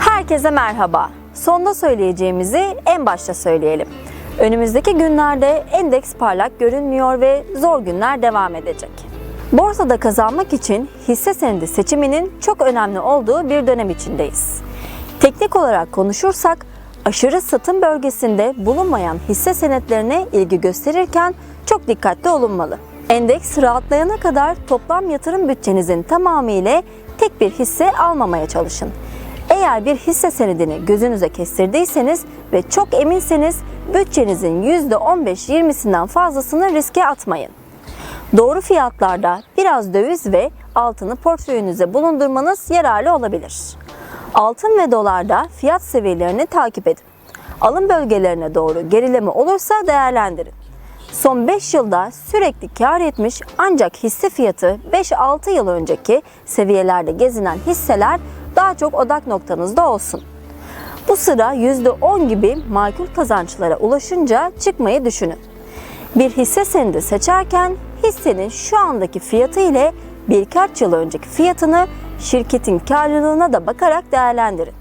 Herkese merhaba. Sonda söyleyeceğimizi en başta söyleyelim. Önümüzdeki günlerde endeks parlak görünmüyor ve zor günler devam edecek. Borsada kazanmak için hisse senedi seçiminin çok önemli olduğu bir dönem içindeyiz. Teknik olarak konuşursak aşırı satım bölgesinde bulunmayan hisse senetlerine ilgi gösterirken çok dikkatli olunmalı. Endeks rahatlayana kadar toplam yatırım bütçenizin tamamı ile tek bir hisse almamaya çalışın. Eğer bir hisse senedini gözünüze kestirdiyseniz ve çok eminseniz bütçenizin %15-20'sinden fazlasını riske atmayın. Doğru fiyatlarda biraz döviz ve altını portföyünüze bulundurmanız yararlı olabilir. Altın ve dolarda fiyat seviyelerini takip edin. Alım bölgelerine doğru gerileme olursa değerlendirin. Son 5 yılda sürekli kar etmiş ancak hisse fiyatı 5-6 yıl önceki seviyelerde gezinen hisseler daha çok odak noktanızda olsun. Bu sıra %10 gibi makul kazançlara ulaşınca çıkmayı düşünün. Bir hisse senedi seçerken hissenin şu andaki fiyatı ile birkaç yıl önceki fiyatını şirketin karlılığına da bakarak değerlendirin.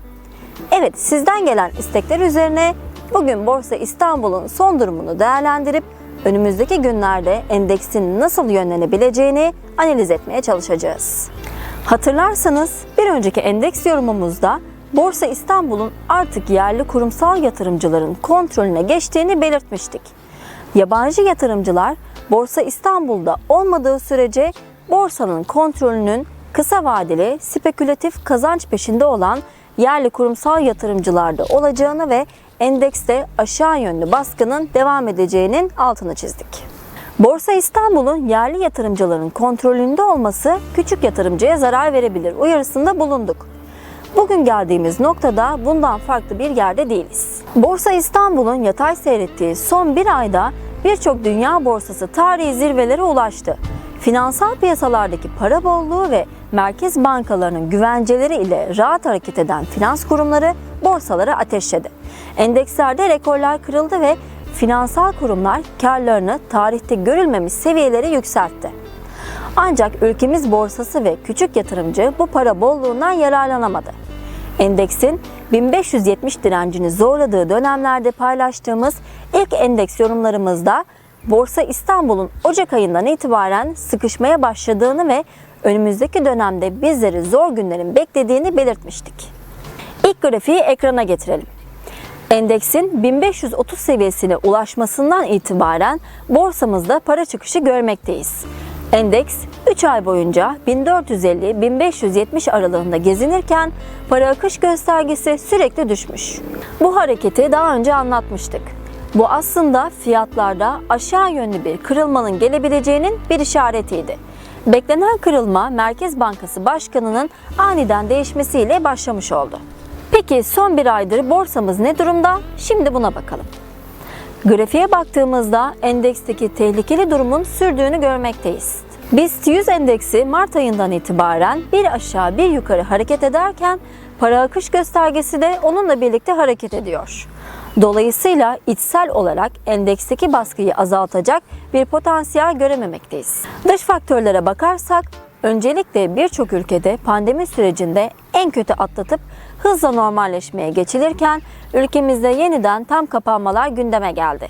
Evet sizden gelen istekler üzerine bugün Borsa İstanbul'un son durumunu değerlendirip önümüzdeki günlerde endeksin nasıl yönlenebileceğini analiz etmeye çalışacağız. Hatırlarsanız bir önceki endeks yorumumuzda Borsa İstanbul'un artık yerli kurumsal yatırımcıların kontrolüne geçtiğini belirtmiştik. Yabancı yatırımcılar Borsa İstanbul'da olmadığı sürece borsanın kontrolünün kısa vadeli spekülatif kazanç peşinde olan yerli kurumsal yatırımcılarda olacağını ve endekste aşağı yönlü baskının devam edeceğinin altını çizdik. Borsa İstanbul'un yerli yatırımcıların kontrolünde olması küçük yatırımcıya zarar verebilir uyarısında bulunduk. Bugün geldiğimiz noktada bundan farklı bir yerde değiliz. Borsa İstanbul'un yatay seyrettiği son bir ayda birçok dünya borsası tarihi zirvelere ulaştı. Finansal piyasalardaki para bolluğu ve merkez bankalarının güvenceleri ile rahat hareket eden finans kurumları borsaları ateşledi. Endekslerde rekorlar kırıldı ve finansal kurumlar karlarını tarihte görülmemiş seviyelere yükseltti. Ancak ülkemiz borsası ve küçük yatırımcı bu para bolluğundan yararlanamadı. Endeksin 1570 direncini zorladığı dönemlerde paylaştığımız ilk endeks yorumlarımızda Borsa İstanbul'un Ocak ayından itibaren sıkışmaya başladığını ve önümüzdeki dönemde bizleri zor günlerin beklediğini belirtmiştik. İlk grafiği ekrana getirelim. Endeksin 1530 seviyesine ulaşmasından itibaren borsamızda para çıkışı görmekteyiz. Endeks 3 ay boyunca 1450-1570 aralığında gezinirken para akış göstergesi sürekli düşmüş. Bu hareketi daha önce anlatmıştık. Bu aslında fiyatlarda aşağı yönlü bir kırılmanın gelebileceğinin bir işaretiydi. Beklenen kırılma Merkez Bankası Başkanı'nın aniden değişmesiyle başlamış oldu. Peki son bir aydır borsamız ne durumda? Şimdi buna bakalım. Grafiğe baktığımızda endeksteki tehlikeli durumun sürdüğünü görmekteyiz. BIST 100 endeksi Mart ayından itibaren bir aşağı bir yukarı hareket ederken para akış göstergesi de onunla birlikte hareket ediyor. Dolayısıyla içsel olarak endeksteki baskıyı azaltacak bir potansiyel görememekteyiz. Dış faktörlere bakarsak öncelikle birçok ülkede pandemi sürecinde en kötü atlatıp hızla normalleşmeye geçilirken ülkemizde yeniden tam kapanmalar gündeme geldi.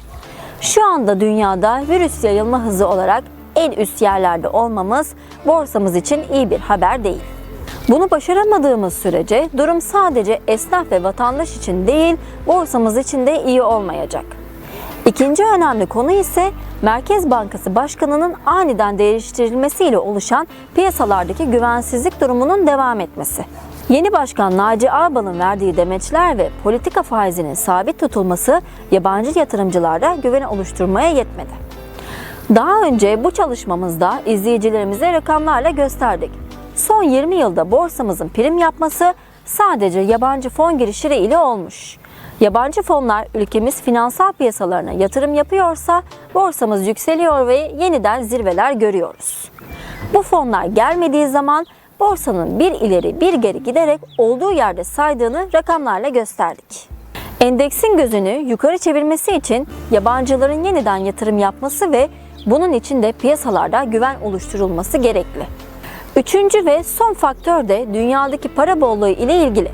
Şu anda dünyada virüs yayılma hızı olarak en üst yerlerde olmamız borsamız için iyi bir haber değil. Bunu başaramadığımız sürece durum sadece esnaf ve vatandaş için değil, borsamız için de iyi olmayacak. İkinci önemli konu ise Merkez Bankası Başkanı'nın aniden değiştirilmesiyle oluşan piyasalardaki güvensizlik durumunun devam etmesi. Yeni Başkan Naci Ağbal'ın verdiği demeçler ve politika faizinin sabit tutulması yabancı yatırımcılarda güven oluşturmaya yetmedi. Daha önce bu çalışmamızda izleyicilerimize rakamlarla gösterdik. Son 20 yılda borsamızın prim yapması sadece yabancı fon girişleri ile olmuş. Yabancı fonlar ülkemiz finansal piyasalarına yatırım yapıyorsa borsamız yükseliyor ve yeniden zirveler görüyoruz. Bu fonlar gelmediği zaman borsanın bir ileri bir geri giderek olduğu yerde saydığını rakamlarla gösterdik. Endeksin gözünü yukarı çevirmesi için yabancıların yeniden yatırım yapması ve bunun için de piyasalarda güven oluşturulması gerekli. Üçüncü ve son faktör de dünyadaki para bolluğu ile ilgili.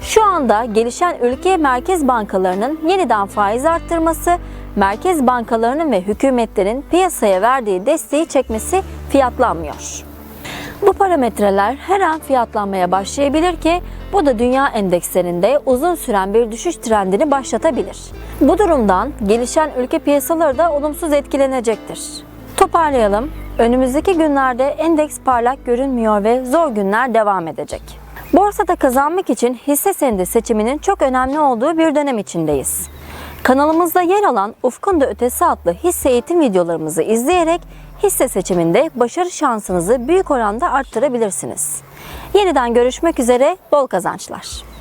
Şu anda gelişen ülke merkez bankalarının yeniden faiz arttırması, merkez bankalarının ve hükümetlerin piyasaya verdiği desteği çekmesi fiyatlanmıyor. Bu parametreler her an fiyatlanmaya başlayabilir ki bu da dünya endekslerinde uzun süren bir düşüş trendini başlatabilir. Bu durumdan gelişen ülke piyasaları da olumsuz etkilenecektir. Toparlayalım. Önümüzdeki günlerde endeks parlak görünmüyor ve zor günler devam edecek. Borsada kazanmak için hisse senedi seçiminin çok önemli olduğu bir dönem içindeyiz. Kanalımızda yer alan Ufkun da Ötesi adlı hisse eğitim videolarımızı izleyerek hisse seçiminde başarı şansınızı büyük oranda arttırabilirsiniz. Yeniden görüşmek üzere, bol kazançlar.